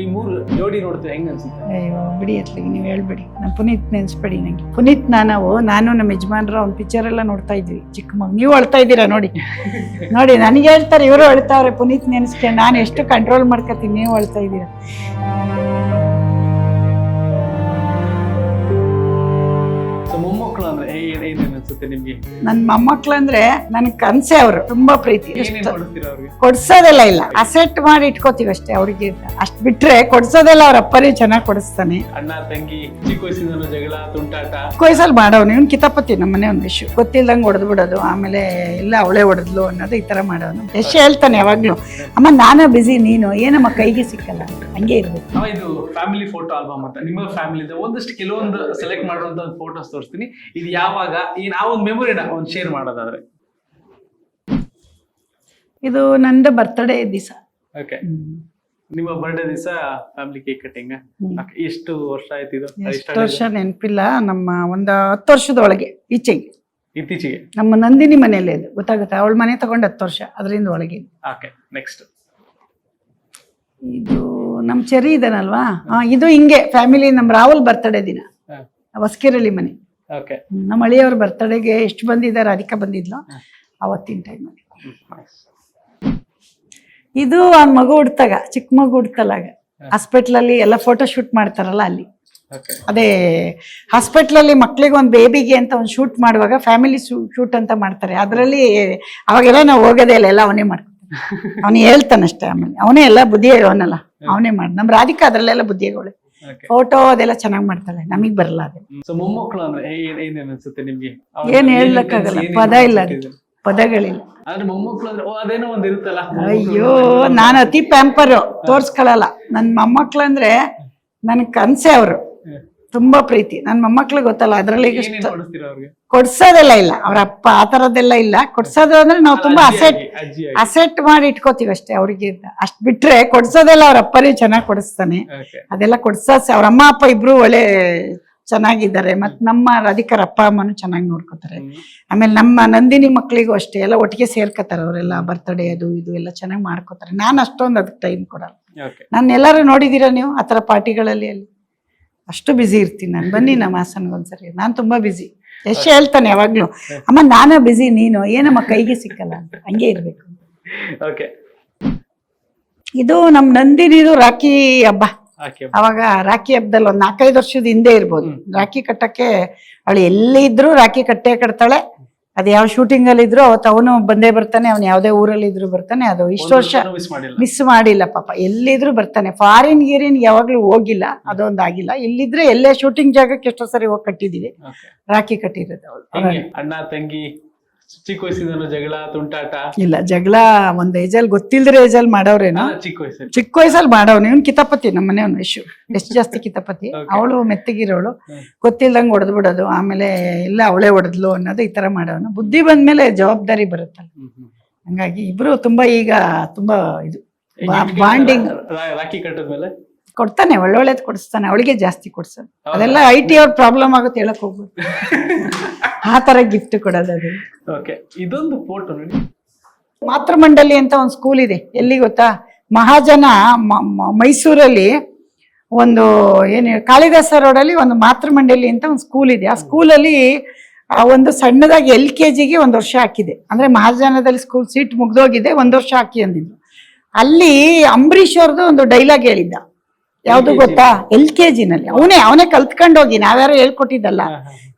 ಈ ಮೂರು ಜೋಡಿ ನೋಡ್ತೀವಿ ಹೆಂಗ್ ಅನ್ಸುತ್ತೆ? ಅಯ್ಯೋ ಬಿಡಿ ಅತ್ಲಿಗೆ ನೀವು ಹೇಳ್ಬೇಡಿ. ನಾನು ಪುನೀತ್ ನೆನ್ಸ್ಬೇಡಿ ನಂಗೆ. ಪುನೀತ್ ನಾನು ನಾನು ನಮ್ಮ ಯಜಮಾನ್ರ, ಅವ್ನ ಪಿಕ್ಚರ್ ಎಲ್ಲ ನೋಡ್ತಾ ಇದ್ವಿ. ಚಿಕ್ಕ ಮಗು ನೀವು ಅಳ್ತಾ ಇದ್ದೀರಾ ನೋಡಿ. ನೋಡಿ, ನನಗೆ ಹೇಳ್ತಾರೆ, ಇವರು ಅಳ್ತಾವ್ರೆ. ಪುನೀತ್ ನೆನ್ಸ್ಕೊಂಡು ನಾನು ಎಷ್ಟು ಕಂಟ್ರೋಲ್ ಮಾಡ್ಕೊತೀನಿ, ನೀವು ಅಳ್ತಾ ಇದ್ದೀರಾ. ನನ್ನ ಮೊಮ್ಮಕ್ಳು ಅಂದ್ರೆ ನನ್ ಕನ್ಸೆ ಅವರು ತುಂಬಾ ಪ್ರೀತಿ. ಕೊಡ್ಸೋದೆಲ್ಲ ಇಲ್ಲ. ಅಸೆಟ್ ಮಾಡಿ ಇಟ್ಕೋತೀವಿ ಅಷ್ಟೇ ಅವ್ರಿಗೆ. ಅಷ್ಟ್ ಬಿಟ್ರೆ ಕೊಡ್ಸೋದೆಲ್ಲ ಅವ್ರ ಅಪ್ಪರೇ ಚೆನ್ನಾಗಿ ಕೊಡಿಸ್ತಾನೆ. ಅಣ್ಣ ತಂಗಿ ಚಿಕ್ಕ ವಯಸ್ಸಿನ ಜಗಳ ತುಂಟಾಟ. ವಯಸ್ಸಲ್ಲಿ ಮಾಡೋನು ಇವ್ನು ಕಿತಾಪತಿ ನಮ್ಮನೆ ಒಂದು ಇಶ್ಯೂ ಗೊತ್ತಿಲ್ದಂಗ್ ಹೊಡೆದು ಬಿಡೋದು. ಆಮೇಲೆ ಇಲ್ಲ ಅವಳೆ ಹೊಡೆದ್ಲು ಅನ್ನೋದು ಈ ತರ ಮಾಡೋನು ಎಷ್ಟು ಹೇಳ್ತಾನೆ ಯಾವಾಗ್ಲೂ. ಅಮ್ಮ ನಾನು ಬಿಸಿ ನೀನು. ಏನಮ್ಮ ಕೈಗೆ ಸಿಕ್ಕಲ್ಲ. ಹಂಗೆ ಇರ್ಬೇಕು. ಇದು ಫ್ಯಾಮಿಲಿ ಫೋಟೋ ಆಲ್ಬಮ್ ಅಂತ. ನಿಮ್ಮ ಫ್ಯಾಮಿಲಿ ಒಂದಷ್ಟು ಕೆಲವೊಂದು ಸೆಲೆಕ್ಟ್ ಮಾಡುವಂತ ಫೋಟೋಸ್ ತೋರಿಸ್ತೀನಿ. ಇದು ಯಾವಾಗ? ಈ ಆ ಒಂದು ಮೆಮೊರಿನ ಒಂದು ಶೇರ್ ಮಾಡೋದಾದ್ರೆ. ಇದು ನಂದು ಬರ್ತ್ಡೇ ದಿವಸ. ಓಕೆ ನಿಮ್ಮ ಬರ್ಡೇ ದಿವಸ ಫ್ಯಾಮಿಲಿ ಕೇಕ್ ಕಟ್ಟಿಂಗ್ ಎಷ್ಟು ವರ್ಷ ಆಯ್ತು ಇದು? ಎಷ್ಟು ವರ್ಷ ನೆನಪಿಲ್ಲ ನಮ್ಮ ಒಂದು ಹತ್ತು ವರ್ಷದೊಳಗೆ ಈಚೆಗೆ? ಇತ್ತೀಚೆಗೆ? ನಮ್ಮ ನಂದಿನಿ ಮನೆಯಲ್ಲೇ ಇದು ಗೊತ್ತಾಗುತ್ತೆ ಅವಳ ಮನೆ ತಗೊಂಡು ಹತ್ತು ವರ್ಷ ಅದರಿಂದ ಒಳಗೆ. ಓಕೆ ನೆಕ್ಸ್ಟ್ ಇದು ನಮ್ಮ ಚೆರಿ ಇದನಲ್ವಾ? ಇದು ಹಿಂಗೆ ಫ್ಯಾಮಿಲಿ ನಮ್ಮ ರಾಹುಲ್ ಬರ್ತಡೇ ದಿನ. ಹೊಸ್ಕೆರಳ್ಳಿ ಮನೆ. ನಮ್ಮ ಅಳಿಯವ್ರ ಬರ್ತಡೆಗೆ ಎಷ್ಟು ಬಂದಿದ್ದಾರೆ ಅದಕ್ಕೆ ಬಂದಿದ್ಲು. ಅವತ್ತಿನ ಟೈಮ್ ಇದು ಆ ಮಗು ಹುಡ್ತಾಗ ಚಿಕ್ಕ ಮಗು ಹುಡ್ತಲಾಗ ಹಾಸ್ಪಿಟ್ಲಲ್ಲಿ ಎಲ್ಲ ಫೋಟೋ ಶೂಟ್ ಮಾಡ್ತಾರಲ್ಲ ಅಲ್ಲಿ. ಅದೇ ಹಾಸ್ಪಿಟ್ಲಲ್ಲಿ ಮಕ್ಳಿಗೆ ಒಂದು ಬೇಬಿಗೆ ಅಂತ ಒಂದು ಶೂಟ್ ಮಾಡುವಾಗ ಫ್ಯಾಮಿಲಿ ಶೂಟ್ ಅಂತ ಮಾಡ್ತಾರೆ. ಅದರಲ್ಲಿ ಅವಾಗೆಲ್ಲ ನಾವು ಹೋಗೋದೇ ಇಲ್ಲ ಎಲ್ಲ ಅವನೇ ಮಾಡ್ತಾನೆ ಅವನು ಹೇಳ್ತಾನಷ್ಟೇ ಆಮೇಲೆ. ಅವನೇ ಎಲ್ಲ ಬುದ್ಧಿ ಅವನಲ್ಲ ಅವನೇ ಮಾಡಿ ನಮ್ಮ ರಾಧಿಕಾ ಅದರಲ್ಲೆಲ್ಲ ಬುದ್ಧಿಗಳು ಫೋಟೋ ಅದೆಲ್ಲ ಚೆನ್ನಾಗಿ ಮಾಡ್ತಾಳೆ. ನಮಗ್ ಬರಲ್ಲ ಅದು. ಸೊ ಮೊಮ್ಮಕ್ಕಳು ಅಂದ್ರೆ ಏನ್ ಏನೇನ್ ಅನ್ಸುತ್ತೆ ನಿಮ್ಗೆ? ಏನ್ ಹೇಳಕ್ಕಾಗಲ್ಲ, ಪದ ಇಲ್ಲ ಅದು. ಪದಗಳಿಲ್ಲ. ಆದ್ರೆ ಮೊಮ್ಮಕ್ಕಳು ಅಂದ್ರೆ ಓ, ಅದೇನೋ ಒಂದ್ ಇರುತ್ತಲ್ಲ? ಅಯ್ಯೋ ನಾನು ಅತಿ ಪ್ಯಾಂಪರ್ ತೋರ್ಸ್ಕೊಳಲ್ಲ. ನನ್ನ ಮೊಮ್ಮಕ್ಳು ಅಂದ್ರೆ ನನ್ ಕನ್ಸೆ ಅವರು. ತುಂಬಾ ಪ್ರೀತಿ. ನನ್ ಮೊಮ್ಮಕ್ಳಿಗೆ ಗೊತ್ತಲ್ಲ ಅದ್ರಲ್ಲಿ ಕೊಡ್ಸೋದೆಲ್ಲ ಇಲ್ಲ. ಅವ್ರ ಅಪ್ಪ ಆ ತರದ್ದೆಲ್ಲ ಇಲ್ಲ. ಕೊಡ್ಸೋದು ಅಂದ್ರೆ ನಾವು ತುಂಬಾ ಅಸೆಟ್ ಅಸೆಟ್ ಮಾಡಿ ಇಟ್ಕೋತೀವಿ ಅಷ್ಟೇ ಅವ್ರಿಗೆ. ಅಷ್ಟ್ ಬಿಟ್ರೆ ಕೊಡ್ಸೋದೆಲ್ಲ ಅವ್ರ ಅಪ್ಪನೇ ಚೆನ್ನಾಗಿ ಕೊಡಿಸ್ತಾನೆ. ಅದೆಲ್ಲ ಕೊಡ್ಸ ಅವ್ರ ಅಮ್ಮ ಅಪ್ಪ ಇಬ್ರು ಒಳ್ಳೆ ಚೆನ್ನಾಗಿದ್ದಾರೆ. ಮತ್ ನಮ್ಮ ರಾಧಿಕರ ಅಪ್ಪ ಅಮ್ಮನು ಚೆನ್ನಾಗಿ ನೋಡ್ಕೋತಾರೆ. ಆಮೇಲೆ ನಮ್ಮ ನಂದಿನಿ ಮಕ್ಳಿಗೂ ಅಷ್ಟೇ. ಎಲ್ಲ ಒಟ್ಟಿಗೆ ಸೇರ್ಕೋತಾರೆ ಅವರೆಲ್ಲ. ಬರ್ತಡೇ ಅದು ಇದು ಎಲ್ಲ ಚೆನ್ನಾಗಿ ಮಾಡ್ಕೋತಾರೆ. ನಾನು ಅಷ್ಟೊಂದು ಅದಕ್ಕೆ ಟೈಮ್ ಕೊಡಲ್ಲ. ನಾನು ಎಲ್ಲರೂ ನೋಡಿದ್ದೀರಾ ನೀವು? ಆ ಥರ ಪಾರ್ಟಿಗಳಲ್ಲಿ ಅಲ್ಲಿ? ಅಷ್ಟು ಬ್ಯುಸಿ ಇರ್ತೀನಿ ನಾನು. ಬನ್ನಿ ನಮ್ಮ ಹಾಸನ್ಗೆ ಒಂದ್ಸರಿ. ನಾನು ತುಂಬಾ ಬ್ಯುಸಿ ಎಷ್ಟು ಹೇಳ್ತಾನೆ ಯಾವಾಗ್ಲೂ. ಅಮ್ಮ ನಾನೇ ಬ್ಯುಸಿ ನೀನು? ಏನಮ್ಮ ಕೈಗೆ ಸಿಕ್ಕಲ್ಲ ಅಂತ. ಹಂಗೆ ಇರ್ಬೇಕು. ಓಕೆ ಇದು ನಮ್ಮ ನಂದಿನಿದು ರಾಖಿ ಹಬ್ಬ. ಅವಾಗ ರಾಖಿ ಹಬ್ಬದಲ್ಲಿ ಒಂದು ನಾಲ್ಕೈದು ವರ್ಷದ ಹಿಂದೆ ಇರ್ಬೋದು. ರಾಖಿ ಕಟ್ಟಕ್ಕೆ ಅವಳು ಎಲ್ಲಿ ಇದ್ರು ರಾಖಿ ಕಟ್ಟೆ ಕಟ್ತಾಳೆ. ಅದು ಯಾವ ಶೂಟಿಂಗ್ ಅಲ್ಲಿ ಇದ್ರು ಅವತ್ತು ಅವನು ಬಂದೇ ಬರ್ತಾನೆ ಅವ್ನು ಯಾವ್ದೇ ಊರಲ್ಲಿ ಇದ್ರು ಬರ್ತಾನೆ ಅದು ಇಷ್ಟು ವರ್ಷ ಮಿಸ್ ಮಾಡಿಲ್ಲ. ಪಾಪ. ಎಲ್ಲಿದ್ರು ಬರ್ತಾನೆ. ಫಾರಿನ್ ಗೀರಿನ್ ಯಾವಾಗ್ಲೂ ಹೋಗಿಲ್ಲ ಅದೊಂದು ಆಗಿಲ್ಲ. ಇಲ್ಲಿದ್ರೆ ಎಲ್ಲೇ ಶೂಟಿಂಗ್ ಜಾಗಕ್ಕೆ ಎಷ್ಟೋ ಸರಿ ಹೋಗಿ ಕಟ್ಟಿದೀವಿ. ರಾಖಿ ಕಟ್ಟಿರೋದು ಅಣ್ಣ ತಂಗಿ? ಚಿಕ್ಕ ವಯಸ್ಸಿನ ಜಗಳ ತುಂಟಾಟ? ಇಲ್ಲ ಜಗಳ ಒಂದ್ ಏಜಲ್ಲಿ ಗೊತ್ತಿಲ್ದ್ರೆ ಏಜಲ್ಲಿ ಮಾಡೋರೇನೋ? ಆ, ಚಿಕ್ಕ ವಯಸ್ಸಲ್ಲಿ. ಚಿಕ್ಕ ವಯಸ್ಸಲ್ಲಿ ಮಾಡೋನು ಇವ್ನು ಕಿತಾಪತಿ ನಮ್ಮನೆ ಒಂದು ಇಶ್ಯೂ ಎಷ್ಟು ಜಾಸ್ತಿ ಕಿತಾಪತಿ ಅವಳು ಮೆತ್ತಗಿರೋಳು. ಗೊತ್ತಿಲ್ದಂಗ್ ಹೊಡೆದು ಬಿಡೋದು. ಆಮೇಲೆ ಇಲ್ಲ ಅವಳೇ ಹೊಡೆದ್ಲು ಅನ್ನೋದು ಈ ತರ ಮಾಡೋನು. ಬುದ್ಧಿ ಬಂದ್ಮೇಲೆ ಜವಾಬ್ದಾರಿ ಬರುತ್ತಲ್ಲ. ಹಂಗಾಗಿ ಇಬ್ರು ತುಂಬಾ ಈಗ ತುಂಬಾ ಇದು ಬಾಂಡಿಂಗ್. ರಾಖಿ ಕಟ್ಟದ್ಮೇಲೆ ಕೊಡ್ತಾನೆ ಒಳ್ಳೊಳ್ಳೇದ್ ಕೊಡಿಸ್ತಾನೆ. ಅವಳಿಗೆ ಜಾಸ್ತಿ ಕೊಡ್ಸೋದು. ಅದೆಲ್ಲ ಐ ಟಿ ಅವ್ರ ಪ್ರಾಬ್ಲಮ್ ಆಗುತ್ತೆ ಹೇಳಕ್ ಹೋಗ್ಬೋದು ಆ ತರ ಗಿಫ್ಟ್ ಕೊಡೋದು ಅದು. ಓಕೆ ಇದೊಂದು ಫೋಟೋ ನೋಡಿ. ಮಾತೃಮಂಡಲಿ ಅಂತ ಒಂದು ಸ್ಕೂಲ್ ಇದೆ. ಎಲ್ಲಿ ಗೊತ್ತಾ? ಮಹಾಜನ ಮೈಸೂರಲ್ಲಿ ಒಂದು ಏನು ಕಾಳಿದಾಸ ರೋಡಲ್ಲಿ ಒಂದು ಮಾತೃಮಂಡಲಿ ಅಂತ ಒಂದು ಸ್ಕೂಲ್ ಇದೆ. ಆ ಸ್ಕೂಲಲ್ಲಿ ಆ ಒಂದು ಸಣ್ಣದಾಗಿ ಎಲ್ ಕೆ ಜಿಗೆ ಒಂದು ವರ್ಷ ಹಾಕಿದೆ. ಅಂದ್ರೆ ಮಹಾಜನದಲ್ಲಿ ಸ್ಕೂಲ್ ಸೀಟ್ ಮುಗ್ದೋಗಿದೆ ಒಂದು ವರ್ಷ ಹಾಕಿ ಅಂದಿದ್ದು ಅಲ್ಲಿ ಅಂಬರೀಶ್ ಅವ್ರದ್ದು ಒಂದು ಡೈಲಾಗ್ ಹೇಳಿದ್ದ. ಯಾವ್ದು ಗೊತ್ತಾ? ಎಲ್ ಕೆ ಜಿನಲ್ಲಿ ಅವನೇ ಅವನೇ ಕಲ್ತ್ಕೊಂಡು ಹೋಗಿ ನಾವ್ಯಾರು ಹೇಳ್ಕೊಟ್ಟಿದ್ದಲ್ಲ.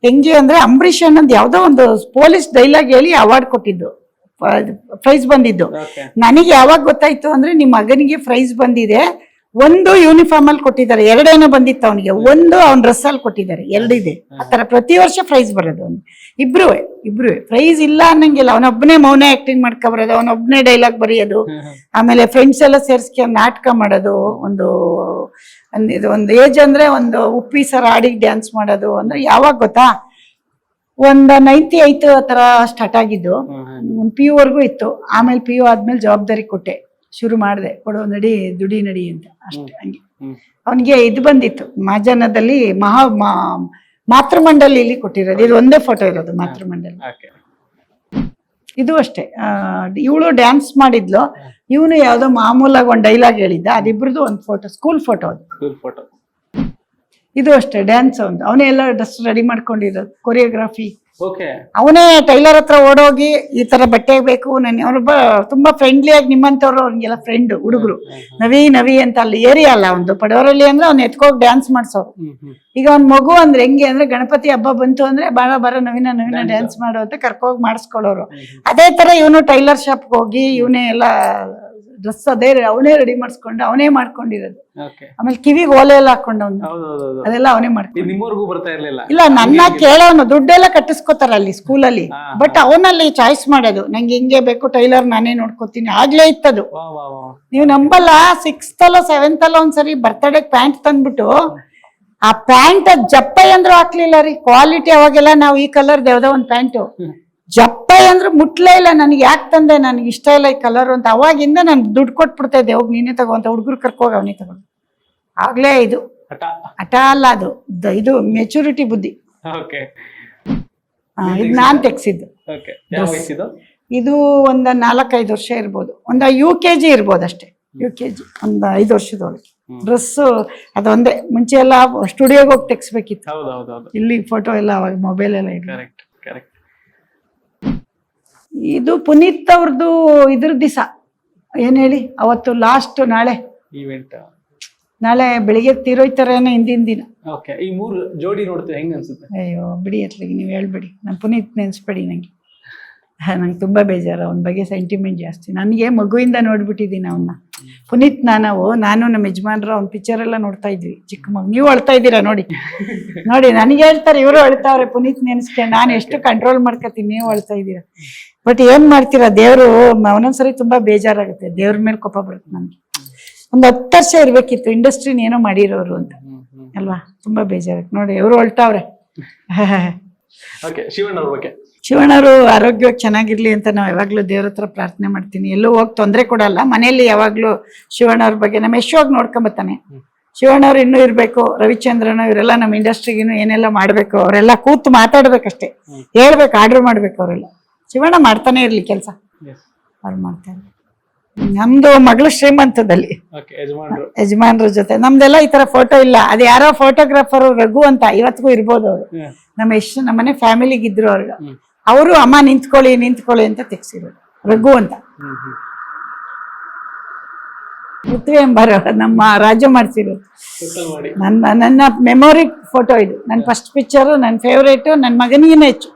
ಹೆಂಗೆ ಅಂದ್ರೆ ಅಂಬರೀಷ್ ಅನ್ನೋದು ಯಾವ್ದೋ ಒಂದು ಪೊಲೀಸ್ ಡೈಲಾಗ್ ಹೇಳಿ ಅವಾರ್ಡ್ ಕೊಟ್ಟಿದ್ದು. ಪ್ರೈಸ್ ಬಂದಿದ್ದು. ನನಗೆ ಯಾವಾಗ ಗೊತ್ತಾಯ್ತು ಅಂದ್ರೆ ನಿಮ್ಮ ಮಗನಿಗೆ ಪ್ರೈಸ್ ಬಂದಿದೆ. ಒಂದು ಯೂನಿಫಾರ್ಮ್ ಅಲ್ಲಿ ಕೊಟ್ಟಿದ್ದಾರೆ. ಎರಡೇನೋ ಬಂದಿತ್ತು ಅವನಿಗೆ. ಒಂದು ಅವ್ನ ಡ್ರೆಸ್ ಅಲ್ಲಿ ಕೊಟ್ಟಿದ್ದಾರೆ. ಎರಡಿದೆ. ಆತರ ಪ್ರತಿ ವರ್ಷ ಪ್ರೈಸ್ ಬರೋದು ಅವ್ನು ಇಬ್ರು ಇಬ್ರು ಪ್ರೈಸ್ ಇಲ್ಲ ಅನ್ನಂಗಿಲ್ಲ. ಅವನೊಬ್ಬನೇ ಮೌನ ಆಕ್ಟಿಂಗ್ ಮಾಡ್ಕೊ ಬರೋದು ಅವನೊಬ್ಬನೇ ಡೈಲಾಗ್ ಬರೆಯೋದು ಆಮೇಲೆ ಫ್ರೆಂಡ್ಸ್ ಎಲ್ಲ ಸೇರಿಸ್ಕೊಂಡು ನಾಟಕ ಮಾಡೋದು ಒಂದು ಒಂದ್ ಇದು ಒಂದು ಏಜ್ ಅಂದ್ರೆ ಒಂದು ಉಪ್ಪಿ ಸರ್ ಹಾಡಿಗೆ ಡ್ಯಾನ್ಸ್ ಮಾಡೋದು ಅಂದ್ರೆ ಯಾವಾಗ ಗೊತ್ತಾ? ಒಂದ ನೈಂಟಿ ಐತ್ ಆ ಥರ ಸ್ಟಾರ್ಟ್ ಆಗಿದ್ದು. ಒಂದು ಪಿ ಯು ವರ್ಗೂ ಇತ್ತು. ಆಮೇಲೆ ಪಿ ಯು ಆದ್ಮೇಲೆ ಜವಾಬ್ದಾರಿ ಕೊಟ್ಟೆ. ಶುರು ಮಾಡಿದೆ ಕೊಡೋ ನಡಿ ದುಡಿ ನಡಿ ಅಂತ. ಅಷ್ಟೇ ಹಂಗೆ. ಅವನಿಗೆ ಇದು ಬಂದಿತ್ತು. ಮಹಾಜನದಲ್ಲಿ ಮಹಾ ಮಾ- ಇಲ್ಲಿ ಕೊಟ್ಟಿರೋದು. ಇದು ಒಂದೇ ಫೋಟೋ ಇರೋದು ಮಾತೃಮಂಡಲಿ. ಇದು ಅಷ್ಟೇ. ಇವಳು ಡ್ಯಾನ್ಸ್ ಮಾಡಿದ್ಲು. ಇವನು ಯಾವುದೋ ಮಾಮೂಲಾಗಿ ಒಂದು ಡೈಲಾಗ್ ಹೇಳಿದ್ದ. ಅದಿಬ್ರದ್ದು ಒಂದು ಫೋಟೋ ಸ್ಕೂಲ್ ಫೋಟೋ ಅದು. ಇದು ಅಷ್ಟೇ ಡ್ಯಾನ್ಸ್ ಒಂದು. ಅವನೇ ಎಲ್ಲ ಡ್ರೆಸ್ ರೆಡಿ ಮಾಡ್ಕೊಂಡಿರೋದು ಕೊರಿಯೋಗ್ರಫಿ ಅವನೇ ಟೈಲರ್ ಹತ್ರ ಓಡೋಗಿ ಈ ತರ ಬಟ್ಟೆ ಬೇಕು ನನ್ ಅವ್ರೊಬ್ಬ ತುಂಬಾ ಫ್ರೆಂಡ್ಲಿ ಆಗಿ ನಿಮ್ಮಂತವ್ರು ಅವ್ರಿಗೆಲ್ಲ ಫ್ರೆಂಡ್ ಹುಡುಗರು. ನವಿ ನವಿ ಅಂತ ಅಲ್ಲಿ ಏರಿಯಾ ಅಲ್ಲ ಒಂದು. ಪಡವರಲ್ಲಿ ಅಂದ್ರೆ ಅವ್ನ ಎತ್ಕೋಗಿ ಡ್ಯಾನ್ಸ್ ಮಾಡ್ಸೋರು. ಈಗ ಅವ್ನ ಮಗು ಅಂದ್ರೆ ಹೆಂಗೆ ಅಂದ್ರೆ ಗಣಪತಿ ಹಬ್ಬ ಬಂತು ಅಂದ್ರೆ ಬಾರ ಬಾರ ನವೀನ ನವೀನ ಡ್ಯಾನ್ಸ್ ಮಾಡು ಅಂತ ಕರ್ಕೋಗಿ ಮಾಡಿಸ್ಕೊಳ್ಳೋರು. ಅದೇ ತರ ಇವನು ಟೈಲರ್ ಶಾಪ್ಗೆ ಹೋಗಿ ಇವನೇ ಎಲ್ಲ ಡ್ರೆಸ್ ಅದೇ ಅವನೇ ರೆಡಿ ಮಾಡಿಸ್ಕೊಂಡು ಅವನೇ ಮಾಡ್ಕೊಂಡಿರೋದು. ಆಮೇಲೆ ಕಿವಿಗೆ ಓಲೆ ಎಲ್ಲ ಹಾಕೊಂಡವನು ಅದೆಲ್ಲ ಅವನೇ ಮಾಡ್ಕೊಂಡು. ಇದು ನಿಮ್ಮವರೆಗೂ ಬರ್ತಾ ಇರ್ಲಿಲ್ಲ? ಇಲ್ಲ ನನ್ನ ಕೇಳೋನು ದುಡ್ಡೆಲ್ಲ ಕಟ್ಟಿಸ್ಕೋತಾರ ಅಲ್ಲಿ ಸ್ಕೂಲಲ್ಲಿ. ಬಟ್ ಅವನಲ್ಲಿ ಚಾಯ್ಸ್ ಮಾಡೋದು. ನಂಗೆ ಹಿಂಗೆ ಬೇಕು ಟೈಲರ್ ನಾನೇ ನೋಡ್ಕೋತೀನಿ. ಆಗ್ಲೇ ಇತ್ತದು. ನೀವು ನಂಬಲ್ಲ ಸಿಕ್ಸ್ತ್ ಅಲ್ಲೋ ಸೆವೆಂತ್ ಅಲ್ಲೋ ಒಂದ್ಸರಿ ಬರ್ತಡೇ ಪ್ಯಾಂಟ್ ತಂದ್ಬಿಟ್ಟು ಆ ಪ್ಯಾಂಟ್ ಜಪ್ಪೈ ಅಂದ್ರೂ ಹಾಕ್ಲಿಲ್ಲ ರೀ. ಕ್ವಾಲಿಟಿ ಅವಾಗೆಲ್ಲ ನಾವು ಈ ಕಲರ್ ಯಾವ್ದೋ ಒಂದು ಪ್ಯಾಂಟು ಜಪ್ಪೈ ಅಂದ್ರೆ ಮುಟ್ಲೇ ಇಲ್ಲ. ನನಗೆ ಯಾಕೆ ತಂದೆ? ನನಗೆ ಇಷ್ಟ ಇಲ್ಲ ಈ ಕಲರ್ ಅಂತ. ಅವಾಗಿಂದ ನಾನು ದುಡ್ಡು ಕೊಟ್ಬಿಡ್ತಾ ಇದ್ದೆ ಹೋಗಿ ನೀನೇ ತಗೋ ಅಂತ ಹುಡುಗರು ಕರ್ಕೋಗಿ ಅವನೇ ತಗೊಂಡು ಆಗ್ಲೇ ಇದು. ಹಠ. ಅಲ್ಲ ಅದು. ದ- ಇದು ಮೆಚುರಿಟಿ ಬುದ್ಧಿ. ಓಕೆ. ಆ, ಇದು ನಾನ್ ತೆಗ್ಸಿದ್ದು. ಓಕೆ. ಯಾವ ವಯಸ್ಸಿದು ಇದು ಒಂದ ನಾಲ್ಕೈದು ವರ್ಷ ಇರ್ಬೋದು. ಒಂದ ಯು ಕೆ ಜಿ ಇರ್ಬೋದು ಅಷ್ಟೇ. ಯು ಕೆ ಜಿ ಒಂದು ಐದು ವರ್ಷದೊಳಗೆ. ಡ್ರೆಸ್ ಡ್ರೆಸ್ಸು ಅದೊಂದೇ. ಮುಂಚೆ ಎಲ್ಲ ಸ್ಟುಡಿಯೋಗೆ ಹೋಗಿ ತೆಗ್ಸ್ಬೇಕಿತ್ತು. ಹೌದು ಹೌದು ಹೌದು ಇಲ್ಲಿ ಫೋಟೋ ಎಲ್ಲ ಅವಾಗ ಮೊಬೈಲ್ ಎಲ್ಲ ಇಲ್ಲ ಕರೆಕ್ಟ್ ಇದು ಪುನೀತ್ ಅವ್ರದ್ದು ಇದ್ರ ದಿವಸ. ಏನ್ ಹೇಳಿ? ಅವತ್ತು ಲಾಸ್ಟ್ ನಾಳೆ. ಈವೆಂಟ್ ನಾಳೆ ಬೆಳಿಗ್ಗೆ ತೀರೋಯ್ತಾರೇನೋ ಹಿಂದಿನ ದಿನ. ಓಕೆ ಈ ಮೂರು ಜೋಡಿ ನೋಡ್ತೀವಿ ಹೆಂಗ್ ಅನ್ಸುತ್ತೆ? ಅಯ್ಯೋ ಬಿಡಿ ಅತ್ಲಿಗೆ ನೀವು ಹೇಳ್ಬೇಡಿ. ನಾನು ಪುನೀತ್ ನೆನ್ಸ್ಬೇಡಿ ನಂಗೆ. ನಂಗೆ ತುಂಬ ಬೇಜಾರು ಅವನ ಬಗ್ಗೆ ಸೆಂಟಿಮೆಂಟ್ ಜಾಸ್ತಿ. ನನಗೆ ಮಗುವಿಂದ ನೋಡ್ಬಿಟ್ಟಿದ್ದೀನಿ ಅವನ್ನ ಪುನೀತ್ ನಾವು ನಾನು ನಮ್ಮ ಯಜಮಾನ್ರು ಅವ್ನ ಪಿಕ್ಚರ್ ಎಲ್ಲ ನೋಡ್ತಾ ಇದ್ವಿ. ಚಿಕ್ಕ ಮಗು ನೀವು ಅಳ್ತಾ ಇದ್ದೀರಾ ನೋಡಿ. ನೋಡಿ ನನಗೆ ಹೇಳ್ತಾರೆ ಇವರು ಅಳ್ತಾವ್ರೆ ಪುನೀತ್ ನೆನೆಸ್ಕೊಂಡು ನಾನು ಎಷ್ಟು ಕಂಟ್ರೋಲ್ ಮಾಡ್ಕೊತೀನಿ ನೀವು ಅಳ್ತಾ ಇದ್ದೀರಾ. ಬಟ್ ಏನ್ ಮಾಡ್ತೀರಾ ದೇವರು ಒಂದೊಂದ್ಸರಿ ತುಂಬಾ ಬೇಜಾರಾಗುತ್ತೆ. ದೇವ್ರ ಮೇಲೆ ಕೋಪ ಬರುತ್ತೆ ನನಗೆ. ಒಂದು ಹತ್ತು ವರ್ಷ ಇರಬೇಕಿತ್ತು ಇಂಡಸ್ಟ್ರಿನ ಏನೋ ಮಾಡಿರೋರು ಅಂತ. ಅಲ್ವಾ? ತುಂಬಾ ಬೇಜಾರಾಗುತ್ತೆ ನೋಡಿ ಇವರು ಅಳ್ತಾವ್ರೆ. ಓಕೆ ಶಿವಣ್ಣ ಓಕೆ ಬಗ್ಗೆ. ಶಿವಣ್ಣರು ಆರೋಗ್ಯವಾಗಿ ಚೆನ್ನಾಗಿರ್ಲಿ ಅಂತ ನಾವು ಯಾವಾಗ್ಲೂ ದೇವ್ರ ಹತ್ರ ಪ್ರಾರ್ಥನೆ ಮಾಡ್ತೀನಿ. ಎಲ್ಲೂ ಹೋಗಿ ತೊಂದರೆ ಕೊಡಲ್ಲ. ಮನೆಯಲ್ಲಿ ಯಾವಾಗ್ಲೂ ಶಿವಣ್ಣವ್ರ ಬಗ್ಗೆ ನಮ್ಮ ಯಶೋಗಿ ನೋಡ್ಕೊಂಬತ್ತಾನೆ. ಶಿವಣ್ಣವ್ರು ಇನ್ನೂ ಇರಬೇಕು ರವಿಚಂದ್ರನ ಇವರೆಲ್ಲ ನಮ್ಮ ಇಂಡಸ್ಟ್ರಿಗಿನ್ನು ಏನೆಲ್ಲ ಮಾಡ್ಬೇಕು ಅವರೆಲ್ಲ ಕೂತು ಮಾತಾಡ್ಬೇಕಷ್ಟೇ. ಹೇಳ್ಬೇಕು ಆರ್ಡರ್ ಮಾಡ್ಬೇಕು ಅವರೆಲ್ಲ. ಶಿವಣ್ಣ ಮಾಡ್ತಾನೆ ಇರ್ಲಿ ಕೆಲಸ. ಅವ್ರು ಮಾಡ್ತಾರೆ. ನಮ್ದು ಮಗಳು ಶ್ರೀಮಂತದಲ್ಲಿ. ಯಜಮಾನ್ರು. ಜೊತೆ. ನಮ್ದೆಲ್ಲ ಈ ತರ ಫೋಟೋ ಇಲ್ಲ. ಅದು ಯಾರೋ ಫೋಟೋಗ್ರಾಫರ್ ರಘು ಅಂತ ಇವತ್ತಿಗೂ ಇರ್ಬೋದು ಅವರು. ನಮ್ಮ ಎಷ್ಟು ನಮ್ಮನೆ ಫ್ಯಾಮಿಲಿಗಿದ್ರು ಅವ್ರು. ಅವರು ಅಮ್ಮ ನಿಂತ್ಕೊಳ್ಳಿ ನಿಂತ್ಕೊಳ್ಳಿ ಅಂತ ತೆಗ್ಸಿರೋದು. ರಘು ಅಂತ. ಪೃಥ್ವಿ ಎಂಬಾರ ನಮ್ಮ ರಾಜ ಮಾಡ್ಸಿರು ನನ್ನ ನನ್ನ ಮೆಮೊರಿ ಫೋಟೋ ಇದು. ನನ್ನ ಫಸ್ಟ್ ಪಿಕ್ಚರ್ ನನ್ನ ಫೇವ್ರೇಟು ನನ್ನ ಮಗನಿಗಿನ ಹೆಚ್ಚು.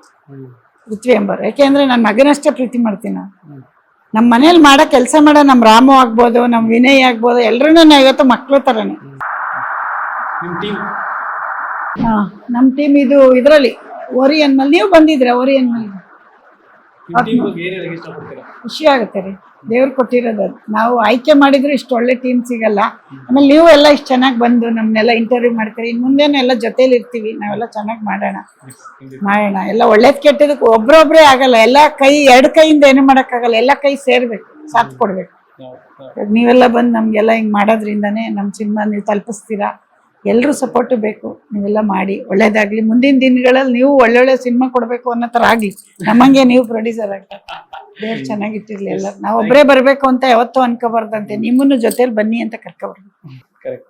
ಪೃಥ್ವಿ ಎಂಬಾರು. ಯಾಕೆಂದ್ರೆ ನನ್ನ ಮಗನಷ್ಟೇ ಪ್ರೀತಿ ಮಾಡ್ತೀನಿ ನಾನು. ನಮ್ಮ ಮನೇಲಿ ಮಾಡೋ ಕೆಲಸ ಮಾಡೋ ನಮ್ಮ ರಾಮು ಆಗ್ಬೋದು ನಮ್ಮ ವಿನಯ್ ಆಗ್ಬೋದು ಎಲ್ಲರೂ ನಾನು ಇವತ್ತು ಮಕ್ಳು ಹಾ ನಮ್ಮ ಟೀಮ್ ಇದು ಇದರಲ್ಲಿ. ಓರಿಯನ್ ಮಲ್ ನೀವು ಬಂದಿದ್ರೆ ಓರಿಯನ್ ಮಲ್ ಖುಷಿ ಆಗುತ್ತೆ ರೀ. ದೇವ್ರು ಕೊಟ್ಟಿರೋದು ನಾವು ಆಯ್ಕೆ ಮಾಡಿದ್ರೆ ಇಷ್ಟು ಒಳ್ಳೆ ಟೀಮ್ ಸಿಗಲ್ಲ. ಆಮೇಲೆ ನೀವು ಎಲ್ಲ ಇಷ್ಟು ಚೆನ್ನಾಗಿ ಬಂದು ನಮ್ಮನ್ನೆಲ್ಲ ಇಂಟರ್ವ್ಯೂ ಮಾಡ್ತೀರಿ. ಇನ್ನು ಮುಂದೆನೂ ಎಲ್ಲ ಜೊತೆಲಿ ಇರ್ತೀವಿ. ನಾವೆಲ್ಲ ಚೆನ್ನಾಗಿ ಮಾಡೋಣ. ಮಾಡೋಣ. ಎಲ್ಲ ಒಳ್ಳೇದು ಕೆಟ್ಟದಕ್ಕೆ ಒಬ್ರೊಬ್ರೇ ಆಗಲ್ಲ. ಎಲ್ಲ ಕೈ ಎರಡು ಕೈಯಿಂದ ಏನು ಮಾಡೋಕ್ಕಾಗಲ್ಲ. ಎಲ್ಲ ಕೈ ಸೇರ್ಬೇಕು. ಸಾಥ್ ಕೊಡ್ಬೇಕು. ನೀವೆಲ್ಲ ಬಂದು ನಮಗೆಲ್ಲ ಹಿಂಗೆ ಮಾಡೋದ್ರಿಂದನೇ ನಮ್ಮ ಸಿನಿಮಾ ನೀವು ತಲುಪಿಸ್ತೀರಾ? ಎಲ್ಲರೂ ಸಪೋರ್ಟು ಬೇಕು. ನೀವೆಲ್ಲ ಮಾಡಿ. ಒಳ್ಳೇದಾಗ್ಲಿ. ಮುಂದಿನ ದಿನಗಳಲ್ಲಿ ನೀವು ಒಳ್ಳೊಳ್ಳೆ ಸಿನಿಮಾ ಕೊಡಬೇಕು ಅನ್ನೋ ಥರ ಆಗಲಿ. ನಮ್ಮಂಗೆ ನೀವು ಪ್ರೊಡ್ಯೂಸರ್ ಆಗ್ತಾರೆ ದೇವ್ರು ಚೆನ್ನಾಗಿಟ್ಟಿರ್ಲಿ ಎಲ್ಲ ನಾವು ಒಬ್ಬರೇ ಬರಬೇಕು ಅಂತ ಯಾವತ್ತೂ ಅನ್ಕೋಬಾರ್ದಂತೆ ನಿಮ್ಮನ್ನು ಜೊತೆಲಿ ಬನ್ನಿ ಅಂತ ಕರ್ಕೊಬಾರ್ದು. ಕರೆಕ್ಟ್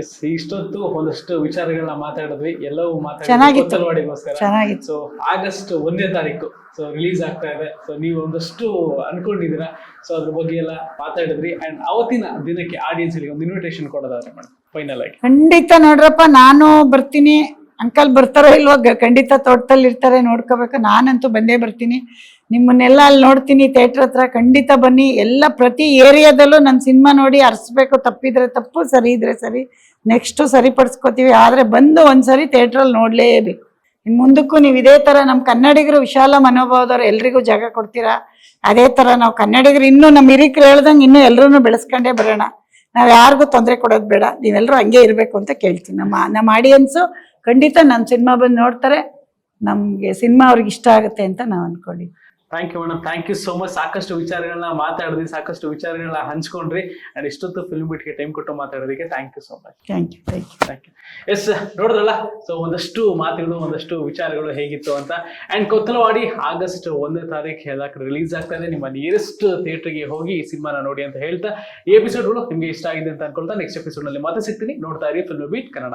ಎಸ್ ಇಷ್ಟೊತ್ತು ಒಂದಷ್ಟು ವಿಚಾರಗಳನ್ನ ಮಾತಾಡಿದ್ವಿ. ಎಲ್ಲವೂ. ಮಾತಾಡಿಗೋಸ್ಕರ ಚೆನ್ನಾಗಿತ್ತು. ಸೊ ಆಗಸ್ಟ್ ಒಂದೇ ತಾರೀಕು. ಸೊ ರಿಲೀಸ್ ಆಗ್ತಾ ಇದೆ. ಸೊ ನೀವು ಒಂದಷ್ಟು ಅನ್ಕೊಂಡಿದ್ದೀರಾ. ಸೊ ಅದ್ರ ಬಗ್ಗೆ ಎಲ್ಲ ಮಾತಾಡಿದ್ರಿ. ಅಂಡ್ ಅವತ್ತಿನ ದಿನಕ್ಕೆ ಆಡಿಯನ್ಸ್ ಒಂದು ಇನ್ವಿಟೇಷನ್ ಕೊಡೋದಾದ್ರೆ ಮೇಡಮ್ ಫೈನಲ್ ಆಗಿ. ಖಂಡಿತ ನೋಡ್ರಪ್ಪ ನಾನು ಬರ್ತೀನಿ. ಅಂಕಲ್ ಬರ್ತಾರೋ ಇಲ್ವೋ ಖಂಡಿತ ತೋಟದಲ್ಲಿ ಇರ್ತಾರೆ ನೋಡ್ಕೋಬೇಕು. ನಾನಂತೂ ಬಂದೇ ಬರ್ತೀನಿ. ನಿಮ್ಮನ್ನೆಲ್ಲ ಅಲ್ಲಿ ನೋಡ್ತೀನಿ ಥಿಯೇಟ್ರ್ ಹತ್ರ ಖಂಡಿತ ಬನ್ನಿ. ಎಲ್ಲ ಪ್ರತಿ ಏರಿಯಾದಲ್ಲೂ ನನ್ನ ಸಿನಿಮಾ ನೋಡಿ ಅರ್ಸ್ಬೇಕು. ತಪ್ಪಿದ್ರೆ ತಪ್ಪು, ಸರಿ ಇದ್ರೆ ಸರಿ. ನೆಕ್ಸ್ಟು ಸರಿಪಡಿಸ್ಕೋತೀವಿ. ಆದರೆ ಬಂದು ಒಂದ್ಸರಿ ಥಿಯೇಟ್ರಲ್ಲಿ ನೋಡಲೇಬೇಕು. ಇನ್ನು ಮುಂದಕ್ಕೂ ನೀವು ಇದೇ ಥರ ನಮ್ಮ ಕನ್ನಡಿಗರು ವಿಶಾಲ ಮನೋಭಾವದವ್ರು ಎಲ್ರಿಗೂ ಜಾಗ ಕೊಡ್ತೀರಾ? ಅದೇ ಥರ ನಾವು ಕನ್ನಡಿಗರು ಇನ್ನೂ ನಮ್ಮ ಹಿರಿಕರು ಹೇಳ್ದಂಗೆ ಇನ್ನೂ ಎಲ್ಲರೂ ಬೆಳೆಸ್ಕೊಂಡೇ ಬರೋಣ. ನಾವು ಯಾರಿಗೂ ತೊಂದರೆ ಕೊಡೋದು ಬೇಡ. ನೀವೆಲ್ಲರೂ ಹಂಗೆ ಇರಬೇಕು ಅಂತ ಕೇಳ್ತೀನಿ. ನಮ್ಮ ನಮ್ಮ ಆಡಿಯನ್ಸು ಖಂಡಿತ ನಮ್ಮ ಸಿನಿಮಾ ಬಂದು ನೋಡ್ತಾರೆ. ನಮಗೆ ಸಿನಿಮಾ ಅವ್ರಿಗೆ ಇಷ್ಟ ಆಗುತ್ತೆ ಅಂತ ನಾವು ಅಂದ್ಕೊಂಡಿದ್ವಿ thank you madam thank you so much ಸಾಕಷ್ಟು ವಿಚಾರಗಳನ್ನ ಮಾತಾಡಿದ್ರಿ ಸಾಕಷ್ಟು ವಿಚಾರಗಳನ್ನ ಹಂಚ್ಕೊಂಡ್ರಿ. ಅಂಡ್ ಇಷ್ಟೊತ್ತು ಫಿಲ್ಮ್ ಬಿಟ್ಗೆ ಟೈಮ್ ಕೊಟ್ಟು ಮಾತಾಡೋದಕ್ಕೆ thank you so much thank you thank you thank you yes ನೋಡಿದ್ರಲ್ಲ? ಸೊ ಒಂದಷ್ಟು ಮಾತುಗಳು ಒಂದಷ್ಟು ವಿಚಾರಗಳು ಹೇಗಿತ್ತು ಅಂತ. ಅಂಡ್ ಕೊತ್ತಲವಾಡಿ ಆಗಸ್ಟ್ ಒಂದನೇ ತಾರೀಕು ಹೇಳಕ್ ರಿಲೀಸ್ ಆಗ್ತಾ ಇದೆ. ನಿಮ್ಮ ನಿಯರೆಸ್ಟ್ ಥಿಯೇಟರ್ಗೆ ಹೋಗಿ ಈ ಸಿನಿಮಾನ ನೋಡಿ ಅಂತ ಹೇಳ್ತಾ ಈ ಎಪಿಸೋಡ್ಗಳು ನಿಮಗೆ ಇಷ್ಟ ಆಗಿದೆ ಅಂತ ಅನ್ಕೊಳ್ತಾ ನೆಕ್ಸ್ಟ್ ಎಪಿಸೋಡ್ನಲ್ಲಿ ಮತ್ತೆ ಸಿಗ್ತೀನಿ. ನೋಡ್ತಾ ಇರಿ ಫಿಲ್ಮ್ ಬೀಟ್ ಕನ್ನಡ